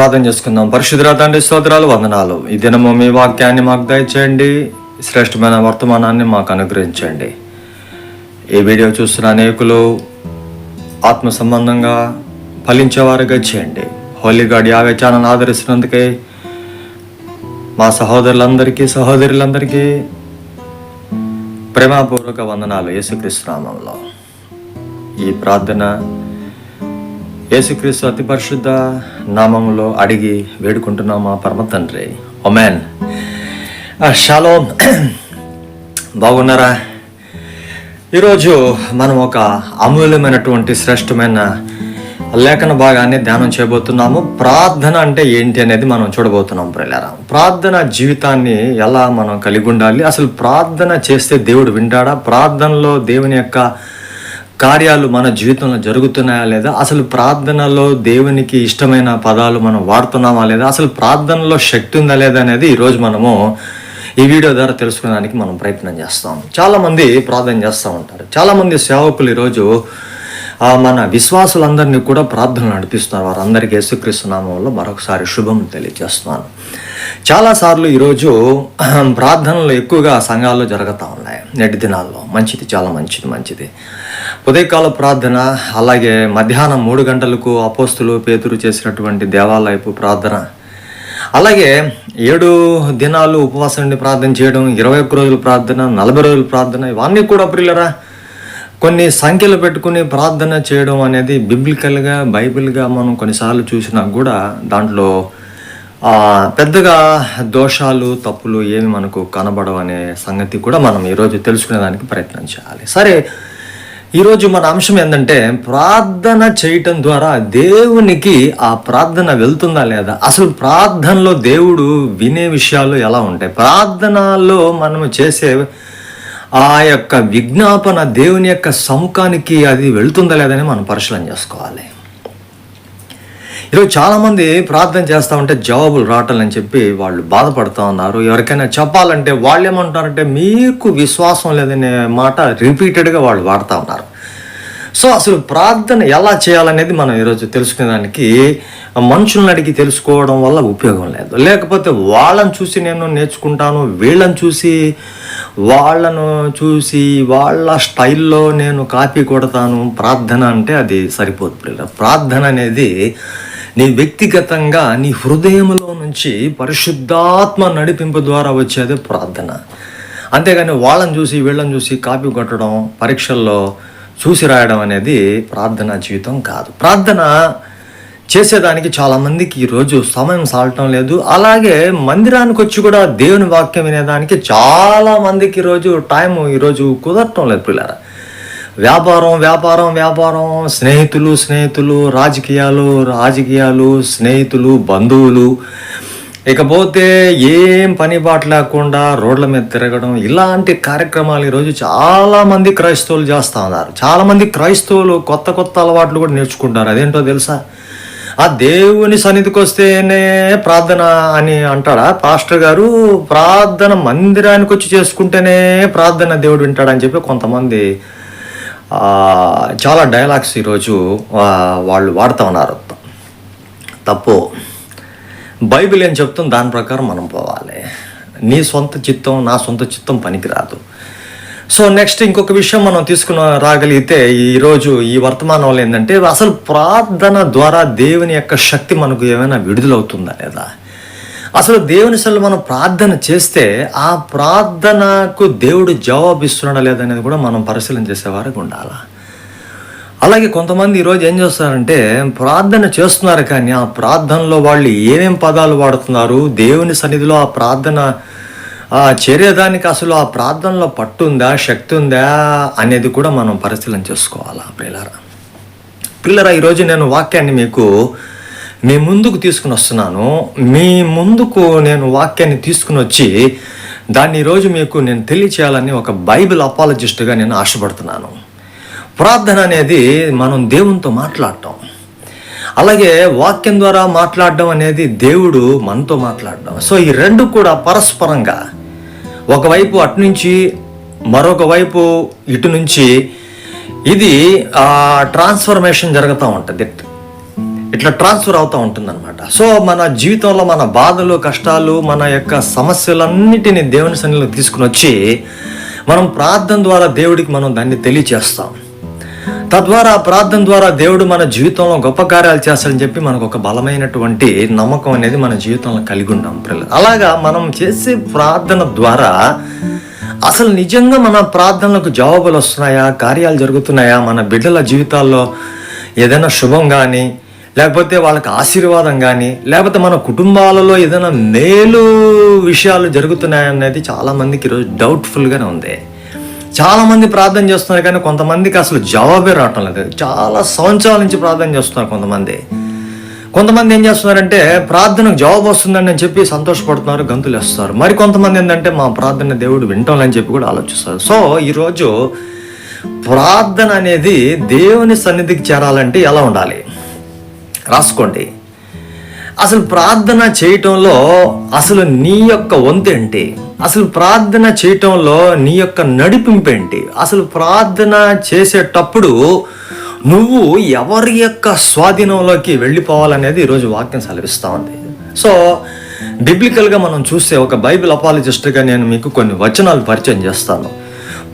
ప్రార్థన చేసుకుందాం. పరిశుద్ధ తండ్రి స్తోత్రాలు వందనాలు. ఈ దినము మీ వాక్యాన్ని మాకు దయచేయండి. శ్రేష్టమైన వర్తమానాన్ని మాకు అనుగ్రహించండి. ఈ వీడియో చూస్తున్న అనేకులు ఆత్మ సంబంధంగా ఫలించేవారుగా చేయండి. హోలీ గాడ్ యావే ఛానల్ ఆదరిస్తున్నందుకే మా సహోదరులందరికీ సహోదరులందరికీ ప్రేమపూర్వక వందనాలు. యేసుక్రీస్తు నామంలో ఈ ప్రార్థన యేసుక్రీస్తు అతి పరిశుద్ధ నామంలో అడిగి వేడుకుంటున్నాం మా పరమ తండ్రి. ఒమెన్ షాలో బాగున్నారా? ఈరోజు మనం ఒక అమూల్యమైనటువంటి శ్రేష్టమైన లేఖన భాగాన్ని ధ్యానం చేయబోతున్నాము. ప్రార్థన అంటే ఏంటి అనేది మనం చూడబోతున్నాం ప్రియులారా. ప్రార్థన జీవితాన్ని ఎలా మనం కలిగి ఉండాలి? అసలు ప్రార్థన చేస్తే దేవుడు వింటాడా? ప్రార్థనలో దేవుని యొక్క కార్యాలు మన జీవితంలో జరుగుతున్నాయా లేదా? అసలు ప్రార్థనలో దేవునికి ఇష్టమైన పదాలు మనం వాడుతున్నామా లేదా? అసలు ప్రార్థనలో శక్తి ఉందా లేదా అనేది ఈరోజు మనము ఈ వీడియో ద్వారా తెలుసుకోవడానికి మనం ప్రయత్నం చేస్తాం. చాలామంది ప్రార్థన చేస్తూ ఉంటారు. చాలామంది సేవకులు ఈరోజు మన విశ్వాసులందరినీ కూడా ప్రార్థనలు నడిపిస్తున్నారు. వారందరికీ యేసుక్రీస్తు నామంలో మరొకసారి శుభం తెలియజేస్తున్నాను. చాలాసార్లు ఈరోజు ప్రార్థనలు ఎక్కువగా సంఘాల్లో జరుగుతూ ఉన్నాయి. నెట్ దినాల్లో. మంచిది చాలా మంచిది మంచిది. ఉదయకాల ప్రార్థన అలాగే మధ్యాహ్నం మూడు గంటలకు అపోస్తులు పేతురు చేసినటువంటి దేవాలయపు ప్రార్థన. అలాగే ఏడు దినాలు ఉపవాసం ఉండి ప్రార్థన చేయడం ఇరవై ఒక్క రోజుల ప్రార్థన నలభై రోజుల ప్రార్థన ఇవన్నీ కూడా ప్రిల్లరా కొన్ని సంఖ్యలు పెట్టుకుని ప్రార్థన చేయడం అనేది బిబ్లికల్గా బైబిల్గా మనం కొన్నిసార్లు చూసినా కూడా దాంట్లో పెద్దగా దోషాలు తప్పులు ఏమి మనకు కనబడవు అనే సంగతి కూడా మనం ఈరోజు తెలుసుకునేదానికి ప్రయత్నం చేయాలి. సరే ఈరోజు మన అంశం ఏంటంటే ప్రార్థన చేయటం ద్వారా దేవునికి ఆ ప్రార్థన వెళ్తుందా లేదా? అసలు ప్రార్థనలో దేవుడు వినే విషయాలు ఎలా ఉంటాయి? ప్రార్థనలో మనము చేసే ఆ యొక్క విజ్ఞాపన దేవుని యొక్క సముఖానికి అది వెళ్తుందా లేదని మనం పరిశీలన చేసుకోవాలి. ఈరోజు చాలామంది ప్రార్థన చేస్తూ ఉంటే జవాబులు రావట్లేదని చెప్పి వాళ్ళు బాధపడుతూ ఉన్నారు. ఎవరికైనా చెప్పాలంటే వాళ్ళు ఏమంటారంటే మీకు విశ్వాసం లేదనే మాట రిపీటెడ్గా వాళ్ళు వాడుతూ ఉన్నారు. సో అసలు ప్రార్థన ఎలా చేయాలనేది మనం ఈరోజు తెలుసుకునేదానికి మనుషులను అడిగి తెలుసుకోవడం వల్ల ఉపయోగం లేదు. లేకపోతే వాళ్ళని చూసి నేను నేర్చుకుంటాను వీళ్ళని చూసి వాళ్ళను చూసి వాళ్ళ స్టైల్లో నేను కాపీ కొడతాను. ప్రార్థన అంటే అది సరిపోదు ప్రార్థన అనేది నీ వ్యక్తిగతంగా నీ హృదయంలో నుంచి పరిశుద్ధాత్మ నడిపింపు ద్వారా వచ్చేది ప్రార్థన. అంతేగాని వాళ్ళని చూసి వీళ్ళని చూసి కాపీ కొట్టడం పరీక్షల్లో చూసి రాయడం అనేది ప్రార్థన జీవితం కాదు. ప్రార్థన చేసేదానికి చాలామందికి ఈరోజు సమయం సాలటం లేదు. అలాగే మందిరానికి వచ్చి కూడా దేవుని వాక్యం వినేదానికి చాలా మందికి ఈరోజు టైం ఈరోజు కుదరటం లేదు పిల్లరా వ్యాపారం వ్యాపారం వ్యాపారం. స్నేహితులు స్నేహితులు రాజకీయాలు రాజకీయాలు స్నేహితులు బంధువులు. ఇకపోతే ఏం పని బాట లేకుండా రోడ్ల మీద తిరగడం ఇలాంటి కార్యక్రమాలు ఈరోజు చాలామంది క్రైస్తవులు చేస్తూ ఉన్నారు. చాలామంది క్రైస్తవులు కొత్త కొత్త అలవాట్లు కూడా నేర్చుకుంటారు అదేంటో తెలుసా? ఆ దేవుని సన్నిధికి వస్తేనే ప్రార్థన అని అంటాడా? పాస్టర్ గారు ప్రార్థన మందిరానికి వచ్చి చేసుకుంటేనే ప్రార్థన దేవుడు వింటాడని చెప్పి కొంతమంది చాలా డైలాగ్స్ ఈరోజు వాళ్ళు వాడుతూ ఉన్నారు. తప్పు. బైబిల్ ఏం చెప్తుంది? దాని ప్రకారం మనం పోవాలి. నీ సొంత చిత్తం నా సొంత చిత్తం పనికిరాదు. సో నెక్స్ట్ ఇంకొక విషయం మనం తీసుకుని రాగలిగితే ఈరోజు ఈ వర్తమానంలో ఏంటంటే అసలు ప్రార్థన ద్వారా దేవుని యొక్క శక్తి మనకు ఏమైనా విడుదలవుతుందా లేదా? అసలు దేవుని సలు మనం ప్రార్థన చేస్తే ఆ ప్రార్థనకు దేవుడు జవాబు ఇస్తున్నాడా లేదనేది కూడా మనం పరిశీలన చేసేవారికి ఉండాలా? అలాగే కొంతమంది ఈరోజు ఏం చేస్తారంటే ప్రార్థన చేస్తున్నారు కానీ ఆ ప్రార్థనలో వాళ్ళు ఏమేం పదాలు వాడుతున్నారు? దేవుని సన్నిధిలో ఆ ప్రార్థన చేరేదానికి అసలు ఆ ప్రార్థనలో పట్టుందా శక్తి ఉందా అనేది కూడా మనం పరిశీలన చేసుకోవాలా పిల్లరా పిల్లరా ఈరోజు నేను వాక్యాన్ని మీకు మీ ముందుకు తీసుకుని వస్తున్నాను. మీ ముందుకు నేను వాక్యాన్ని తీసుకుని వచ్చి దాన్ని ఈరోజు మీకు నేను తెలియచేయాలని ఒక బైబిల్ అపాలజిస్ట్గా నేను ఆశపడుతున్నాను. ప్రార్థన అనేది మనం దేవునితో మాట్లాడటం. అలాగే వాక్యం ద్వారా మాట్లాడడం అనేది దేవుడు మనతో మాట్లాడడం. సో ఈ రెండు కూడా పరస్పరంగా ఒకవైపు అటు నుంచి మరొక వైపు ఇటు నుంచి ఇది ట్రాన్స్ఫర్మేషన్ జరుగుతూ ఉంటుంది. ఇట్లా ట్రాన్స్ఫర్ అవుతూ ఉంటుందన్నమాట. సో మన జీవితంలో మన బాధలు కష్టాలు మన యొక్క సమస్యలన్నిటిని దేవుని సన్నిధిలో తీసుకుని వచ్చి మనం ప్రార్థన ద్వారా దేవుడికి మనం దాన్ని తెలియచేస్తాం. తద్వారా ప్రార్థన ద్వారా దేవుడు మన జీవితంలో గొప్ప కార్యాలు చేస్తాడని చెప్పి మనకు ఒక బలమైనటువంటి నమ్మకం అనేది మన జీవితంలో కలిగి ఉన్నాం పిల్లలు అలాగా మనం చేసే ప్రార్థన ద్వారా అసలు నిజంగా మన ప్రార్థనలకు జవాబులు వస్తున్నాయా? కార్యాలు జరుగుతున్నాయా? మన బిడ్డల జీవితాల్లో ఏదైనా శుభం కానీ లేకపోతే వాళ్ళకి ఆశీర్వాదం కానీ లేకపోతే మన కుటుంబాలలో ఏదైనా మేలు విషయాలు జరుగుతున్నాయనేది చాలామందికి ఈరోజు డౌట్ఫుల్గానే ఉంది. చాలామంది ప్రార్థన చేస్తున్నారు కానీ కొంతమందికి అసలు జవాబే రావటం లేదు. చాలా సంవత్సరాల నుంచి ప్రార్థన చేస్తున్నారు కొంతమంది. కొంతమంది ఏం చేస్తున్నారంటే ప్రార్థనకు జవాబు వస్తుందని అని చెప్పి సంతోషపడుతున్నారు గంతులు వేస్తారు మరి కొంతమంది ఏంటంటే మా ప్రార్థన దేవుడు వింటామని చెప్పి కూడా ఆలోచిస్తారు సో ఈరోజు ప్రార్థన అనేది దేవుని సన్నిధికి చేరాలంటే ఎలా ఉండాలి? రాసుకోండి. అసలు ప్రార్థన చేయటంలో అసలు నీ యొక్క వంతేంటి అసలు ప్రార్థన చేయటంలో నీ యొక్క నడిపింపు ఏంటి? అసలు ప్రార్థన చేసేటప్పుడు నువ్వు ఎవరి యొక్క స్వాధీనంలోకి వెళ్ళిపోవాలనేది ఈరోజు వాక్యం సెలవిస్తూ ఉంది. సో బిబ్లికల్గా మనం చూస్తే ఒక బైబిల్ అపాలజిస్ట్గా నేను మీకు కొన్ని వచనాలు పరిచయం చేస్తాను.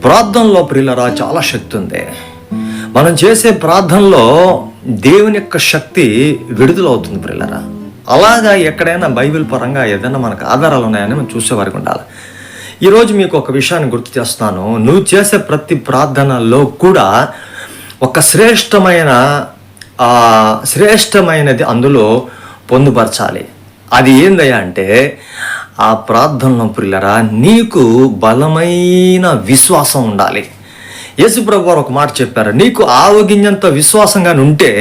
ప్రార్థనలో ప్రియులరా చాలా శక్తి ఉంది. మనం చేసే ప్రార్థనలో దేవుని యొక్క శక్తి విడుదలవుతుంది ప్రిల్లరా. అలాగా ఎక్కడైనా బైబిల్ పరంగా ఏదైనా మనకు ఆధారాలు ఉన్నాయని మనం చూసేవారికి ఉండాలి. ఈరోజు మీకు ఒక విషయాన్ని గుర్తు చేస్తాను నువ్వు చేసే ప్రతి ప్రార్థనలో కూడా ఒక శ్రేష్టమైన శ్రేష్టమైనది అందులో పొందుపరచాలి. అది ఏందయ్యా అంటే ఆ ప్రార్థనలో పిల్లరా నీకు బలమైన విశ్వాసం ఉండాలి. యేసుప్రభు వారు ఒక మాట చెప్పారు. నీకు ఆవగింజంత విశ్వాసంగా ఉంటే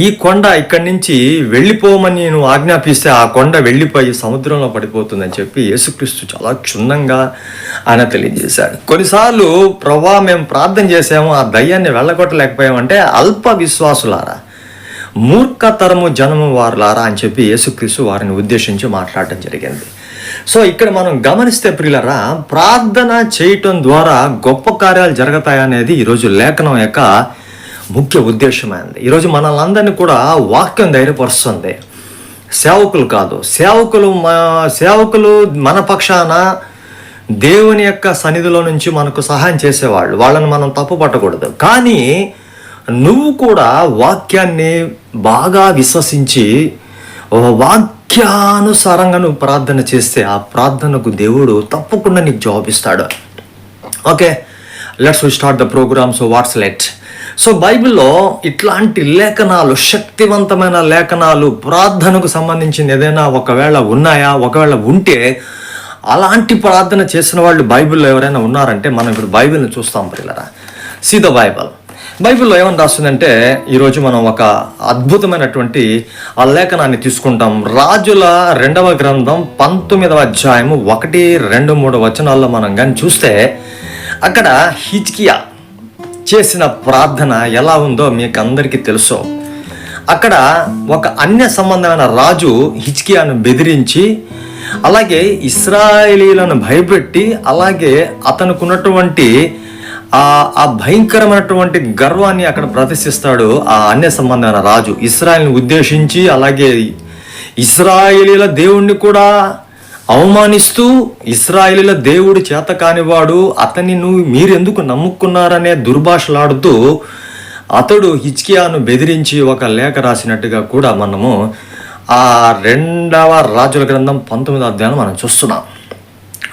ఈ కొండ ఇక్కడి నుంచి వెళ్ళిపోమని నేను ఆజ్ఞాపిస్తే ఆ కొండ వెళ్ళిపోయి సముద్రంలో పడిపోతుందని చెప్పి యేసుక్రీస్తు చాలా క్షుణ్ణంగా ఆయన తెలియజేశాడు. కొన్నిసార్లు ప్రభా మేము ప్రార్థన చేసాము ఆ దయ్యాన్ని వెళ్ళగొట్టలేకపోయామంటే అల్ప విశ్వాసులారా మూర్ఖతరము జనము వారులారా అని చెప్పి యేసుక్రీస్తు వారిని ఉద్దేశించి మాట్లాడటం జరిగింది. సో ఇక్కడ మనం గమనిస్తే ప్రియులరా ప్రార్థన చేయటం ద్వారా గొప్ప కార్యాలు జరుగుతాయనేది ఈరోజు లేఖనం యొక్క ముఖ్య ఉద్దేశమైంది. ఈరోజు మనల్ని కూడా వాక్యం ధైర్యపరుస్తుంది. సేవకులు కాదు సేవకులు మా సేవకులు మన పక్షాన దేవుని యొక్క సన్నిధిలో నుంచి మనకు సహాయం చేసేవాళ్ళు. వాళ్ళని మనం తప్పు పట్టకూడదు. కానీ నువ్వు కూడా వాక్యాన్ని బాగా విశ్వసించి వాక్ వాక్యానుసారంగా నువ్వు ప్రార్థన చేస్తే ఆ ప్రార్థనకు దేవుడు తప్పకుండా నీకు జవాబిస్తాడు okay let's start the programme so what's let so బైబిల్లో ఇట్లాంటి లేఖనాలు శక్తివంతమైన లేఖనాలు ప్రార్థనకు సంబంధించిన ఏదైనా ఒకవేళ ఉన్నాయా? ఒకవేళ ఉంటే అలాంటి ప్రార్థన చేసిన వాళ్ళు బైబిల్లో ఎవరైనా ఉన్నారంటే మనం ఇప్పుడు బైబిల్ని చూస్తాం పిల్లరా సీ ద బైబిల్ బైబిల్లో ఏమని రాస్తుందంటే ఈరోజు మనం ఒక అద్భుతమైనటువంటి ఆ లేఖనాన్ని తీసుకుంటాం. రాజుల రెండవ గ్రంథం పంతొమ్మిదవ అధ్యాయము ఒకటి రెండు మూడు వచనాల్లో మనం కానీ చూస్తే అక్కడ హిచ్కియా చేసిన ప్రార్థన ఎలా ఉందో మీకు అందరికీ తెలుసు. అక్కడ ఒక అన్య సంబంధమైన రాజు హిచ్కియాను బెదిరించి అలాగే ఇస్రాయేలీలను భయపెట్టి అలాగే అతనుకున్నటువంటి ఆ ఆ భయంకరమైనటువంటి గర్వాన్ని అక్కడ ప్రదర్శిస్తాడు ఆ అన్య సంబంధమైన రాజు. ఇస్రాయల్ని ఉద్దేశించి అలాగే ఇస్రాయేలీల దేవుణ్ణి కూడా అవమానిస్తూ ఇస్రాయేలీల దేవుడు చేత కానివాడు అతన్ని నువ్వు మీరెందుకు నమ్ముకున్నారనే దుర్భాషలాడుతూ అతడు హిచ్కియాను బెదిరించి ఒక లేఖ రాసినట్టుగా కూడా మనము ఆ రెండవ రాజుల గ్రంథం పంతొమ్మిదో అధ్యాయం మనం చూస్తున్నాం.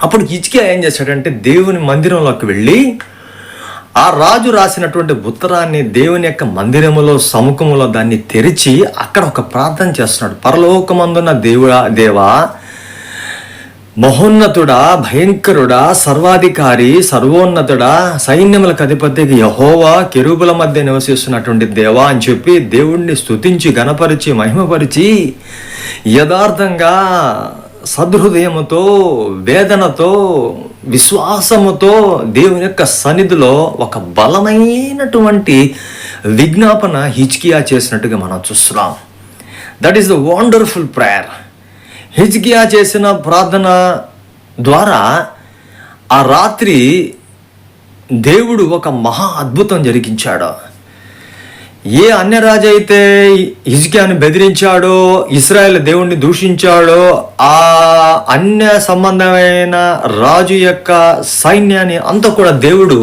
అప్పుడు హిచ్కియా ఏం చేశాడంటే దేవుని మందిరంలోకి వెళ్ళి ఆ రాజు రాసినటువంటి ఉత్తరాన్ని దేవుని యొక్క మందిరములో సముఖములో దాన్ని తెరిచి అక్కడ ఒక ప్రార్థన చేస్తున్నాడు. పరలోకమందున్న దేవుడా దేవా మహోన్నతుడా భయంకరుడా సర్వాధికారి సర్వోన్నతుడా సైన్యములకు అధిపతికి యహోవా కెరూబుల మధ్య నివసిస్తున్నటువంటి దేవా అని చెప్పి దేవుణ్ణి స్తుతించి గణపరిచి మహిమపరిచి యథార్థంగా సదృదయముతో వేదనతో విశ్వాసముతో దేవుని యొక్క సన్నిధిలో ఒక బలమైనటువంటి విజ్ఞాపన హిచ్కియా చేసినట్టుగా మనం చూస్తున్నాం. That is the wonderful prayer హిజ్కియా చేసిన ప్రార్థన ద్వారా ఆ రాత్రి దేవుడు ఒక మహా అద్భుతం జరిగించాడు. ఏ అన్యరాజు అయితే హిజ్కియాను బెదిరించాడో ఇస్రాయల్ దేవుణ్ణి దూషించాడో ఆ అన్య సంబంధమైన రాజు యొక్క సైన్యాన్ని అంతా కూడా దేవుడు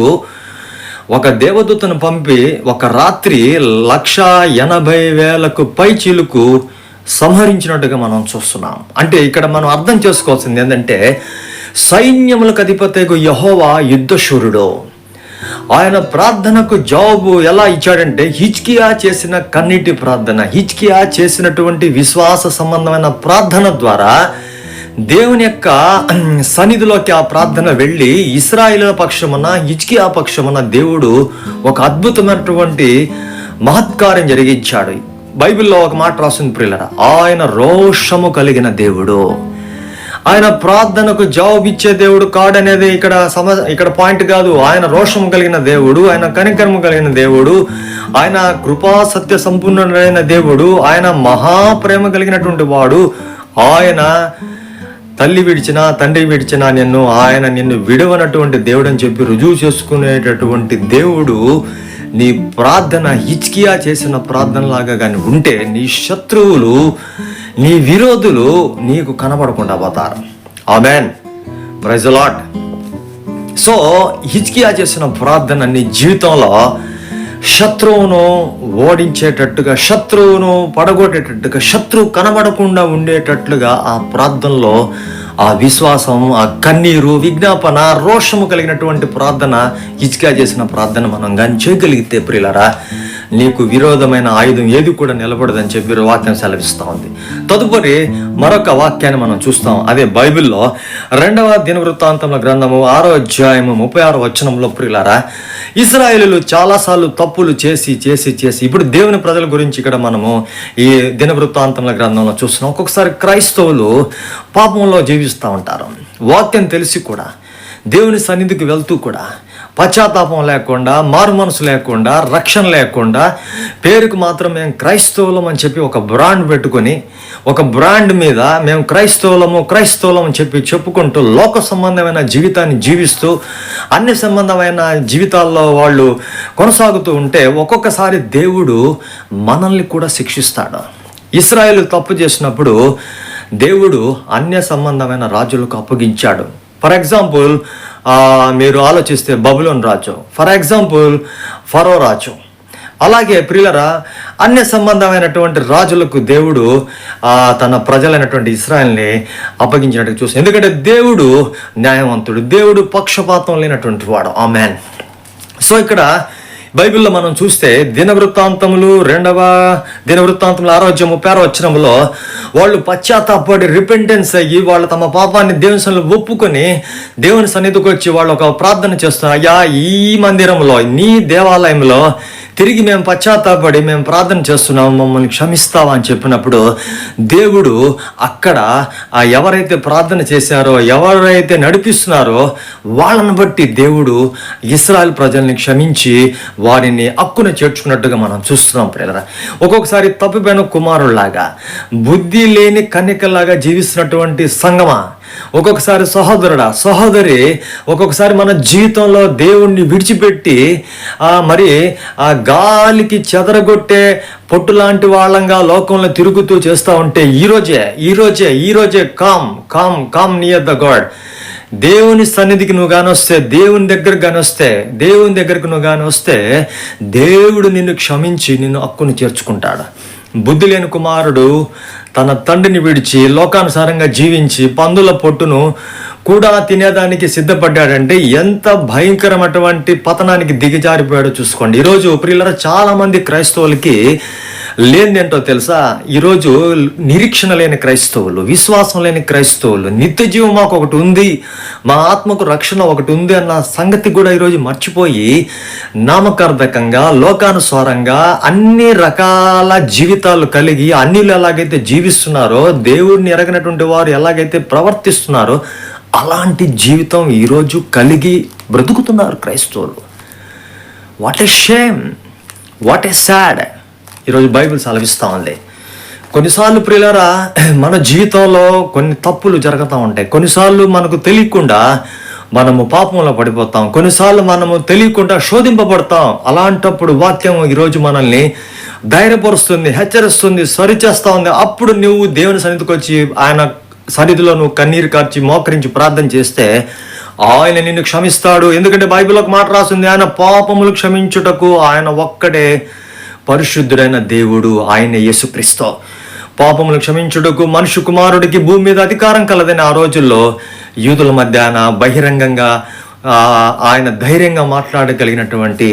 ఒక దేవదూతను పంపి ఒక రాత్రి లక్ష ఎనభై వేలకు పై చిలుకు సంహరించినట్టుగా మనం చూస్తున్నాం. అంటే ఇక్కడ మనం అర్థం చేసుకోవాల్సింది ఏంటంటే సైన్యములకు అధిపతికు యహోవా యుద్ధశూరుడు. ఆయన ప్రార్థనకు జవాబు ఎలా ఇచ్చాడంటే హిచ్కియా చేసిన కన్నీటి ప్రార్థన హిచ్కియా చేసినటువంటి విశ్వాస సంబంధమైన ప్రార్థన ద్వారా దేవుని యొక్క సన్నిధిలోకి ఆ ప్రార్థన వెళ్ళి ఇస్రాయిల్ పక్షమున హిచ్కియా పక్షమున దేవుడు ఒక అద్భుతమైనటువంటి మహత్కారం జరిగించాడు. బైబిల్లో ఒక మాట రాసింది ప్రిల్లరా ఆయన రోషము కలిగిన దేవుడు. ఆయన ప్రార్థనకు జవాబిచ్చే దేవుడు కాడనేది ఇక్కడ సమ ఇక్కడ పాయింట్ కాదు. ఆయన రోషం కలిగిన దేవుడు ఆయన కనికర్మ కలిగిన దేవుడు ఆయన కృపా సత్య సంపూర్ణుడైన దేవుడు ఆయన మహాప్రేమ కలిగినటువంటి వాడు. ఆయన తల్లి విడిచినా తండ్రి విడిచినా నిన్ను ఆయన నిన్ను విడవనటువంటి దేవుడు అని చెప్పి రుజువు చేసుకునేటటువంటి దేవుడు నీ ప్రార్థన హిచ్కియా చేసిన ప్రార్థనలాగా కానీ ఉంటే నీ శత్రువులు నీ విరోధులు నీకు కనబడకుండా పోతారు. ఆమెన్. ప్రైజ్ లాట్ సో హిచ్కియా చేసిన ప్రార్థన నీ జీవితంలో శత్రువును ఓడించేటట్టుగా శత్రువును పడగొట్టేటట్టుగా శత్రువు కనబడకుండా ఉండేటట్లుగా ఆ ప్రార్థనలో ఆ విశ్వాసం ఆ కన్నీరు విజ్ఞాపన రోషము కలిగినటువంటి ప్రార్థన హిచ్కియా చేసిన ప్రార్థన మనం కానీ చేయగలిగితే ప్రియులరా నీకు విరోధమైన ఆయుధం ఏది కూడా నిలబడదని చెప్పి వాక్యం సెలవిస్తూ ఉంది. తదుపరి మరొక వాక్యాన్ని మనం చూస్తాం. అదే బైబిల్లో రెండవ దినవృత్తాంతముల గ్రంథము ఆరో అధ్యాయము ముప్పై ఆరో వచనంలో ప్రియులారా ఇస్రాయేలీలు చాలాసార్లు తప్పులు చేసి చేసి చేసి ఇప్పుడు దేవుని ప్రజల గురించి ఇక్కడ మనము ఈ దినవృత్తాంతముల గ్రంథంలో చూస్తున్నాం. ఒక్కొక్కసారి క్రైస్తవులు పాపంలో జీవిస్తూ ఉంటారు. వాక్యం తెలిసి కూడా దేవుని సన్నిధికి వెళ్తూ కూడా పశ్చాత్తాపం లేకుండా మారు మనసు లేకుండా రక్షణ లేకుండా పేరుకు మాత్రం మేము క్రైస్తవులం అని చెప్పి ఒక బ్రాండ్ పెట్టుకొని ఒక బ్రాండ్ మీద మేము క్రైస్తవులము క్రైస్తవులం అని చెప్పి చెప్పుకుంటూ లోక సంబంధమైన జీవితాన్ని జీవిస్తూ అన్ని సంబంధమైన జీవితాల్లో వాళ్ళు కొనసాగుతూ ఉంటే ఒక్కొక్కసారి దేవుడు మనల్ని కూడా శిక్షిస్తాడు. ఇస్రాయేల్ తప్పు చేసినప్పుడు దేవుడు అన్య సంబంధమైన రాజులకు అప్పగించాడు. ఫర్ ఎగ్జాంపుల్ మీరు ఆలోచిస్తే బబులోన్ రాజు. ఫర్ ఎగ్జాంపుల్ ఫరో రాజు. అలాగే ప్రియులరా అన్య సంబంధమైనటువంటి రాజులకు దేవుడు తన ప్రజలైనటువంటి ఇస్రాయల్ని అప్పగించినట్టు చూసి ఎందుకంటే దేవుడు న్యాయవంతుడు. దేవుడు పక్షపాతం లేనటువంటి వాడు. ఆ మ్యాన్ సో ఇక్కడ బైబిల్లో మనం చూస్తే దినవృత్తాంతములు రెండవ దినవృత్తాంతములు ఆరోగ్యం ముప్పై ఆరో వచ్చినంలో వాళ్ళు పశ్చాత్తాపడి రిపెంటెన్స్ అయ్యి వాళ్ళు తమ పాపాన్ని దేవుని సన్నిధిలో ఒప్పుకొని దేవుని సన్నిధికి వచ్చి వాళ్ళు ఒక ప్రార్థన చేస్తున్నారు. అయ్యా ఈ మందిరంలో నీ దేవాలయంలో తిరిగి మేము పశ్చాత్తాపడి మేము ప్రార్థన చేస్తున్నాము మమ్మల్ని క్షమిస్తావా అని చెప్పినప్పుడు దేవుడు అక్కడ ఆ ఎవరైతే ప్రార్థన చేశారో ఎవరైతే నడిపిస్తున్నారో వాళ్ళని బట్టి దేవుడు ఇస్రాయల్ ప్రజల్ని క్షమించి వారిని అక్కున చేర్చుకున్నట్టుగా మనం చూస్తున్నాం ప్రేరణ ఒక్కొక్కసారి తప్పిపోయిన కుమారుల్లాగా బుద్ధి లేని కన్యకల్లాగా జీవిస్తున్నటువంటి సంగమా? ఒక్కొక్కసారి సహోదరుడా సహోదరి ఒక్కొక్కసారి మన జీవితంలో దేవుణ్ణి విడిచిపెట్టి ఆ మరి ఆ గాలికి చెదరగొట్టే పొట్టు లాంటి వాళ్ళంగా లోకంలో తిరుగుతూ చేస్తూ ఉంటే ఈరోజే ఈరోజే ఈరోజే come come come near the God దేవుని సన్నిధికి నువ్వు కానొస్తే దేవుని దగ్గరకు వస్తే దేవుని దగ్గరకు నువ్వు కానొస్తే దేవుడు నిన్ను క్షమించి నిన్ను హక్కును చేర్చుకుంటాడు బుద్ధి లేని కుమారుడు తన తండ్రిని విడిచి లోకానుసారంగా జీవించి పందుల పొట్టును కూడా తినేదానికి సిద్ధపడ్డాడంటే ఎంత భయంకరమైనటువంటి పతనానికి దిగజారిపోయాడో చూసుకోండి. ఈరోజు ప్రియులర చాలామంది క్రైస్తవులకి లేనిదేంటో తెలుసా? ఈరోజు నిరీక్షణ లేని క్రైస్తవులు విశ్వాసం లేని క్రైస్తవులు నిత్య జీవం మాకు ఒకటి ఉంది మా ఆత్మకు రక్షణ ఒకటి ఉంది అన్న సంగతి కూడా ఈరోజు మర్చిపోయి నామకార్థకంగా లోకానుసారంగా అన్ని రకాల జీవితాలు కలిగి అన్నిలు ఎలాగైతే జీవిస్తున్నారో దేవుడిని ఎరగనటువంటి వారు ఎలాగైతే ప్రవర్తిస్తున్నారో అలాంటి జీవితం ఈరోజు కలిగి బ్రతుకుతున్నారు క్రైస్తవులు. What a shame what a sad ఈరోజు బైబిల్ సెలవిస్తూ ఉంది. కొన్నిసార్లు ప్రియులరా మన జీవితంలో కొన్ని తప్పులు జరుగుతూ ఉంటాయి. కొన్నిసార్లు మనకు తెలియకుండా మనము పాపంలో పడిపోతాం. కొన్నిసార్లు మనము తెలియకుండా శోధింపబడతాం. అలాంటప్పుడు వాక్యం ఈరోజు మనల్ని ధైర్యపరుస్తుంది హెచ్చరిస్తుంది సరిచేస్తూ ఉంది. అప్పుడు నువ్వు దేవుని సన్నిధికి వచ్చి ఆయన సన్నిధిలో నువ్వు కన్నీరు కార్చి మోకరించి ప్రార్థన చేస్తే ఆయన నిన్ను క్షమిస్తాడు. ఎందుకంటే బైబిల్ ఒక మాట రాసింది ఆయన పాపములు క్షమించుటకు ఆయన ఒక్కడే పరిశుద్ధుడైన దేవుడు ఆయన యేసుక్రీస్తు. పాపములు క్షమించుటకు మనుషు కుమారుడికి భూమి మీద అధికారం కలదని ఆ రోజుల్లో యూదుల మధ్యాహ్న బహిరంగంగా ఆయన ధైర్యంగా మాట్లాడగలిగినటువంటి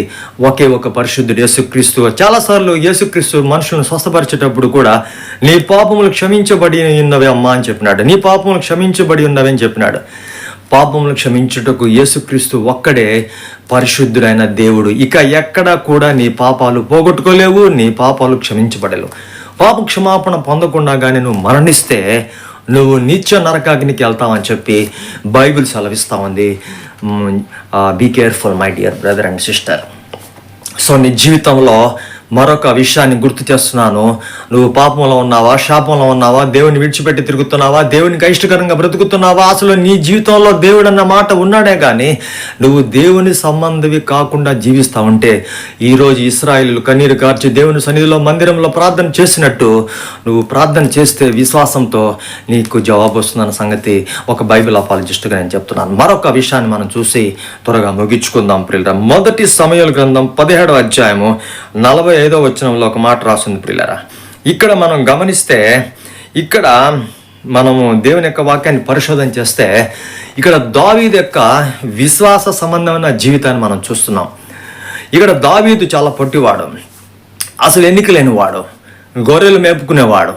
ఒకే ఒక పరిశుద్ధుడు యేసుక్రీస్తు. చాలాసార్లు యేసుక్రీస్తు మనుషులను స్వస్థపరిచేటప్పుడు కూడా నీ పాపములు క్షమించబడి ఉన్నవే అమ్మా అని చెప్పినాడు. నీ పాపములు క్షమించబడి ఉన్నవి అని చెప్పినాడు. పాపములు క్షమించుటకు యేసుక్రీస్తు ఒక్కడే పరిశుద్ధుడైన దేవుడు. ఇక ఎక్కడా కూడా నీ పాపాలు పోగొట్టుకోలేవు నీ పాపాలు క్షమించబడలేవు. పాప క్షమాపణ పొందకుండా కానీ నువ్వు మరణిస్తే నువ్వు నిత్య నరకాగ్నికి వెళ్తావని చెప్పి బైబిల్ సెలవిస్తా ఉంది be careful my dear brother and sister so నీ జీవితంలో మరొక విషయాన్ని గుర్తు చేస్తున్నాను. నువ్వు పాపంలో ఉన్నావా? శాపంలో ఉన్నావా? దేవుని విడిచిపెట్టి తిరుగుతున్నావా? దేవునికి అయిష్టకరంగా బ్రతుకుతున్నావా? అసలు నీ జీవితంలో దేవుడు అన్న మాట ఉన్నాడే కానీ నువ్వు దేవుని సంబంధవి కాకుండా జీవిస్తా ఉంటే ఈరోజు ఇస్రాయిలు కన్నీరు కార్చి దేవుని సన్నిధిలో మందిరంలో ప్రార్థన చేసినట్టు నువ్వు ప్రార్థన చేస్తే విశ్వాసంతో నీకు జవాబు వస్తుందన్న సంగతి ఒక బైబిల్ అపాలజిస్ట్గా నేను చెప్తున్నాను. మరొక విషయాన్ని మనం చూసి త్వరగా ముగించుకుందాం ప్రిల్లరా మొదటి సమయాల గ్రంథం పదిహేడవ అధ్యాయము నలభై ఐదో వచనంలో ఒక మాట రాస్తుంది ప్రిల్లరా ఇక్కడ మనం గమనిస్తే ఇక్కడ మనము దేవుని యొక్క వాక్యాన్ని పరిశోధన చేస్తే ఇక్కడ దావీదు యొక్క విశ్వాస సంబంధమైన జీవితాన్ని మనం చూస్తున్నాం. ఇక్కడ దావీదు చాలా పొట్టివాడు. అసలు ఎన్నిక లేనివాడు గొర్రెలు మేపుకునేవాడు.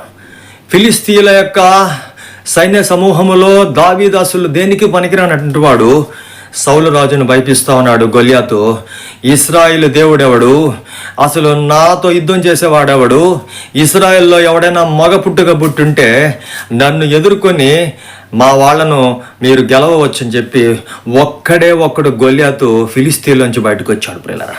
ఫిలిస్తీన్ల యొక్క సైన్య సమూహములో దావీదాసులు దేనికి పనికిరానటువంటి వాడు? సౌలరాజును భయపిస్తూ భయపిస్తా ఉన్నాడు గొల్యాతు. ఇస్రాయిల్ దేవుడెవడు? అసలు నాతో యుద్ధం చేసేవాడెవడు? ఇస్రాయిల్లో ఎవడైనా మగ పుట్టుక పుట్టుంటే నన్ను ఎదుర్కొని మా వాళ్ళను మీరు గెలవవచ్చని చెప్పి ఒక్కడే ఒక్కడు గొల్యాతు ఫిలిస్తీన్లోంచి బయటకు వచ్చాడు ప్రియులరా.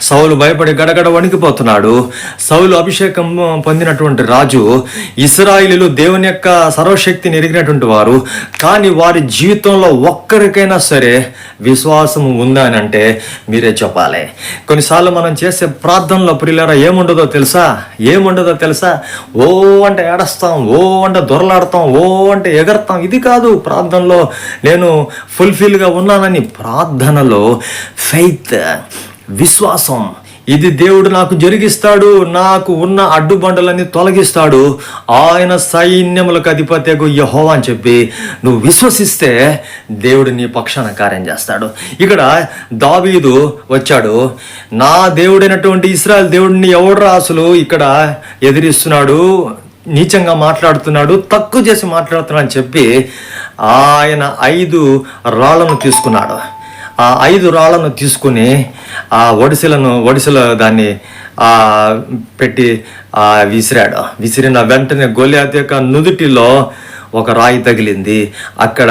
సౌలు భయపడి గడగడ వణికిపోతున్నాడు. సౌలు అభిషేకం పొందినటువంటి రాజు ఇస్రాయిలీలు దేవుని యొక్క సర్వశక్తిని ఎరిగినటువంటి వారు. కానీ వారి జీవితంలో ఒక్కరికైనా సరే విశ్వాసం ఉందా అని అంటే మీరే చెప్పాలి. కొన్నిసార్లు మనం చేసే ప్రార్థనలో ప్రియులరా ఏముండదో తెలుసా? ఏముండదో తెలుసా? ఓ అంటే ఏడస్తాం ఓ అంటే దొరలాడతాం ఓ అంటే ఎగరతాం. ఇది కాదు ప్రార్థనలో నేను ఫుల్ఫిల్గా ఉన్నానని ప్రార్థనలో ఫెయిత్ విశ్వాసం. ఇది దేవుడు నాకు జరిగిస్తాడు నాకు ఉన్న అడ్డుబండలన్నీ తొలగిస్తాడు. ఆయన సైన్యములకు అధిపత్యకు యహో అని చెప్పి నువ్వు విశ్వసిస్తే దేవుడు నీ పక్షాన కార్యం చేస్తాడు. ఇక్కడ దావీదు వచ్చాడు. నా దేవుడైనటువంటి ఇస్రాయల్ దేవుడిని ఎవడు అసలు ఇక్కడ ఎదిరిస్తున్నాడు నీచంగా మాట్లాడుతున్నాడు తక్కువ చేసి మాట్లాడుతున్నాడు అని చెప్పి ఆయన ఐదు రాళ్ళను తీసుకున్నాడు. ఆ ఐదు రాళ్ళను తీసుకుని ఆ ఒడిసెలను ఒడిసెల దాన్ని పెట్టి విసిరాడు. విసిరిన వెంటనే గొలియాతు యొక్క నుదుటిలో ఒక రాయి తగిలింది. అక్కడ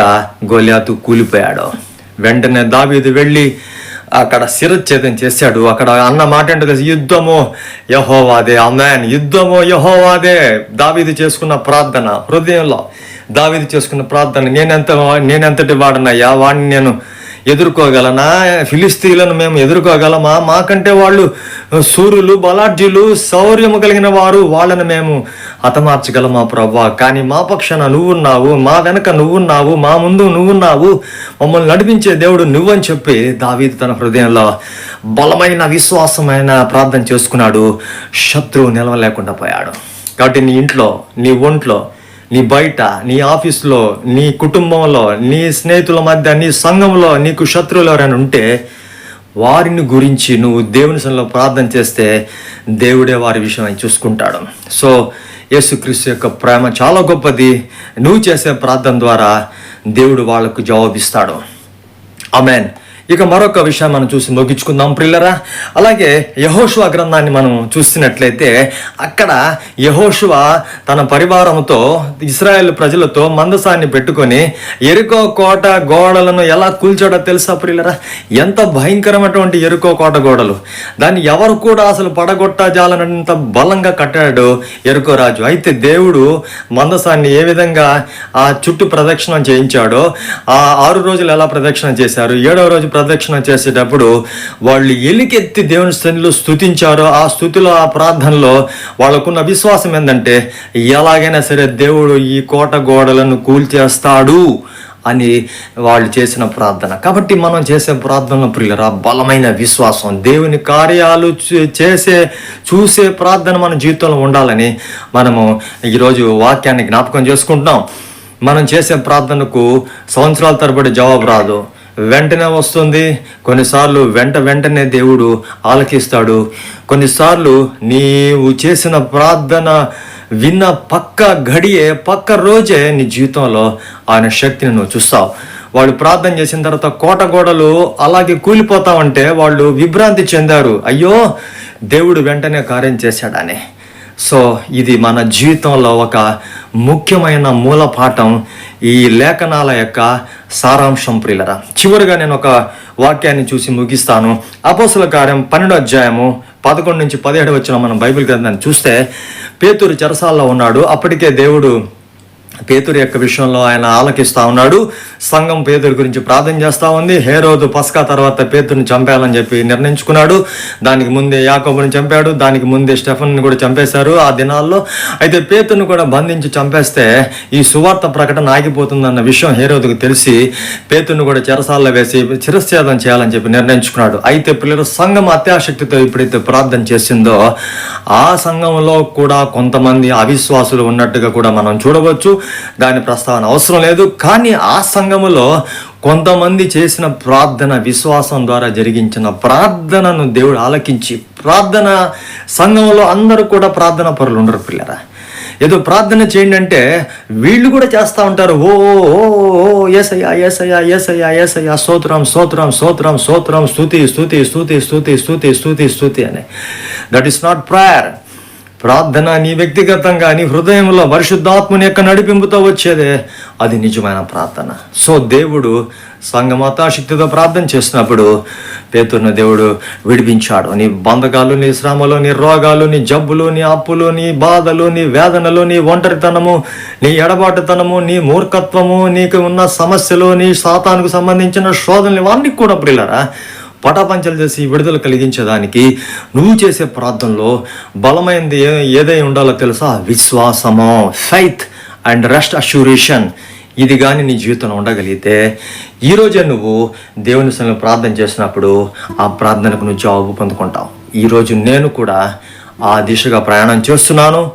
గొలియాతు కూలిపోయాడు. వెంటనే దావీదు వెళ్ళి అక్కడ శిరచ్ఛేదం చేశాడు. అక్కడ అన్న మాట అంటే యుద్ధము యహోవాదే అమ్మాన్ యుద్ధము యహోవాదే. దావీది చేసుకున్న ప్రార్థన హృదయంలో దావీది చేసుకున్న ప్రార్థన నేనెంత నేనెంతటి వాడనయ్యా? వాడిని నేను ఎదుర్కోగలనా? ఫిలిస్తీన్లను మేము ఎదుర్కోగలమా? మాకంటే వాళ్ళు సూర్యులు బలాఢ్యులు శౌర్యము కలిగిన వారు వాళ్ళని మేము హతమార్చగలమా ప్రవ్వా? కానీ మా పక్షాన నువ్వున్నావు మా వెనక నువ్వున్నావు మా ముందు నువ్వున్నావు. మమ్మల్ని నడిపించే దేవుడు నువ్వని చెప్పి దావీదు తన హృదయంలో బలమైన విశ్వాసమైన ప్రార్థన చేసుకున్నాడు. శత్రువు నిలవలేకుండా పోయాడు. కాబట్టి నీ ఇంట్లో నీ ఒంట్లో నీ బయట నీ ఆఫీస్లో నీ కుటుంబంలో నీ స్నేహితుల మధ్య నీ సంఘంలో నీకు శత్రువులు ఎవరైనా ఉంటే వారిని గురించి నువ్వు దేవుని సంలో ప్రార్థన చేస్తే దేవుడే వారి విషయం చూసుకుంటాడు. సో యేసుక్రీస్తు యొక్క ప్రేమ చాలా గొప్పది. నువ్వు చేసే ప్రార్థన ద్వారా దేవుడు వాళ్ళకు జవాబిస్తాడు. అమెన్ ఇక మరొక విషయం మనం చూసి ముగించుకుందాం ప్రిల్లరా. అలాగే యహోషువ గ్రంథాన్ని మనం చూసినట్లయితే అక్కడ యహోషువ తన పరివారంతో ఇస్రాయేల్ ప్రజలతో మందసాన్ని పెట్టుకొని ఎరుకో కోట గోడలను ఎలా కూల్చాడో తెలుసా ప్రిల్లరా? ఎంత భయంకరమైనటువంటి ఎరుకో కోట గోడలు. దాన్ని ఎవరు కూడా అసలు పడగొట్టజాలనంత బలంగా కట్టాడు ఎరుకో రాజు. అయితే దేవుడు మందసాన్ని ఏ విధంగా ఆ చుట్టూ ప్రదక్షిణం చేయించాడో ఆ ఆరు రోజులు ఎలా ప్రదక్షిణ చేశారు ఏడవ రోజు ప్రదక్షిణ చేసేటప్పుడు వాళ్ళు ఎలికెత్తి దేవుని స్థితిలో స్థుతించారో ఆ స్థుతిలో ఆ ప్రార్థనలో వాళ్ళకున్న విశ్వాసం ఏంటంటే ఎలాగైనా సరే దేవుడు ఈ కోట గోడలను కూల్చేస్తాడు అని వాళ్ళు చేసిన ప్రార్థన. కాబట్టి మనం చేసే ప్రార్థన ప్రియులరా బలమైన విశ్వాసం దేవుని కార్యాలు చేసే చూసే ప్రార్థన మన జీవితంలో ఉండాలని మనము ఈరోజు వాక్యాన్ని జ్ఞాపకం చేసుకుంటున్నాం. మనం చేసే ప్రార్థనకు సంవత్సరాల తరబడి జవాబు రాదు. వెంటనే వస్తుంది. కొన్నిసార్లు వెంట వెంటనే దేవుడు ఆలకిస్తాడు. కొన్నిసార్లు నీవు చేసిన ప్రార్థన విన్న పక్క గడియే పక్క రోజే నీ జీవితంలో ఆయన శక్తిని నువ్వు చూస్తావు. వాళ్ళు ప్రార్థన చేసిన తర్వాత కోట గోడలు అలాగే కూలిపోతావంటే వాళ్ళు విభ్రాంతి చెందారు. అయ్యో దేవుడు వెంటనే కార్యం చేశాడని. సో ఇది మన జీవితంలో ఒక ముఖ్యమైన మూల పాఠం ఈ లేఖనాల యొక్క సారాంశం ప్రియులరా. చివరిగా నేను ఒక వాక్యాన్ని చూసి ముగిస్తాను. అపోసుల కార్యం పన్నెండో అధ్యాయము పదకొండు నుంచి పదిహేడు వచ్చిన మనం బైబిల్ గ్రంథాన్ని చూస్తే పేతురు చెరసాల్లో ఉన్నాడు. అప్పటికే దేవుడు పేతురు యొక్క విషయంలో ఆయన ఆలకిస్తూ ఉన్నాడు. సంఘం పేతురు గురించి ప్రార్థన చేస్తా ఉంది. హే రోజు పస్కా తర్వాత పేతురుని చంపేయాలని చెప్పి నిర్ణయించుకున్నాడు. దానికి ముందే యాకోబుని చంపాడు. దానికి ముందే స్టెఫన్ను కూడా చంపేశారు ఆ దినాల్లో. అయితే పేతురుని కూడా బంధించి చంపేస్తే ఈ సువార్త ప్రకటన ఆగిపోతుందన్న విషయం హేరోదుకు తెలిసి పేతురుని కూడా చెరసాల్లో వేసి చిరశ్చేదం చేయాలని చెప్పి నిర్ణయించుకున్నాడు. అయితే పిల్లలు సంఘం అత్యాశక్తితో ఎప్పుడైతే ప్రార్థన చేసిందో ఆ సంఘంలో కూడా కొంతమంది అవిశ్వాసులు ఉన్నట్టుగా కూడా మనం చూడవచ్చు. దాని ప్రస్తావన అవసరం లేదు. కానీ ఆ సంఘములో కొంతమంది చేసిన ప్రార్థన విశ్వాసం ద్వారా జరిగించిన ప్రార్థనను దేవుడు ఆలకించి ప్రార్థన సంఘంలో అందరూ కూడా ప్రార్థన పరులు ఉండరు పిల్లరా. ఏదో ప్రార్థన చేయండి అంటే వీళ్ళు కూడా చేస్తూ ఉంటారు. ఓ ఓ ఓ ఏసయ్యా ఏసయ్యా ఏసయ్యా ఏసయ్యా సోత్రం సోత్రం సోత్రం సోత్రం స్థుతి స్తుతి స్థుతి స్థుతి స్థుతి స్తుతి స్తుతి అని. దట్ ఈస్ నాట్ ప్రేయర్ ప్రార్థన నీ వ్యక్తిగతంగా నీ హృదయంలో పరిశుద్ధాత్మని యొక్క నడిపింపుతో వచ్చేదే. అది నిజమైన ప్రార్థన. సో దేవుడు సంగమతాశక్తితో ప్రార్థన చేసినప్పుడు పేతున్న దేవుడు విడిపించాడు. నీ బంధకాలు నీ శ్రమలు నీ రోగాలు నీ జబ్బులు నీ అప్పులు నీ బాధలు నీ వేదనలు నీ ఒంటరితనము నీ ఎడబాటుతనము నీ మూర్ఖత్వము నీకు ఉన్న సమస్యలు నీ శాతానికి సంబంధించిన శోధనలు ఇవన్నీ కూడా ప్రియులరా పటాపంచలు చేసి విడుదల కలిగించేదానికి నువ్వు చేసే ప్రార్థనలో బలమైనది ఏ ఏదై ఉండాలో తెలుసా? విశ్వాసము ఫైత్ అండ్ రెస్ట్ అష్యూరేషన్ ఇది కానీ నీ జీవితంలో ఉండగలిగితే ఈరోజే నువ్వు దేవుని సంగం ప్రార్థన చేసినప్పుడు ఆ ప్రార్థనకు నువ్వు జవాబు పొందుకుంటావు. ఈరోజు నేను కూడా ఆ దిశగా ప్రయాణం చేస్తున్నాను.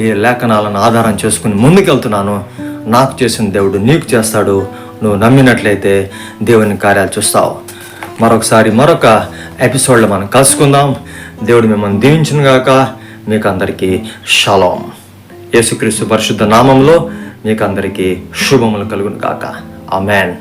ఈ లేఖనాలను ఆధారం చేసుకుని ముందుకెళ్తున్నాను. నాకు చేసిన దేవుడు నీకు చేస్తాడు. నువ్వు నమ్మినట్లయితే దేవుని కార్యాలు చూస్తావు. మరొకసారి మరొక ఎపిసోడ్లో మనం కలుసుకుందాం. దేవుడు మిమ్మల్ని దీవించిన గాక. మీకు అందరికీ షలోం. యేసుక్రీస్తు పరిశుద్ధ నామంలో మీకు అందరికీ శుభములు కలుగును గాక. మ్యాన్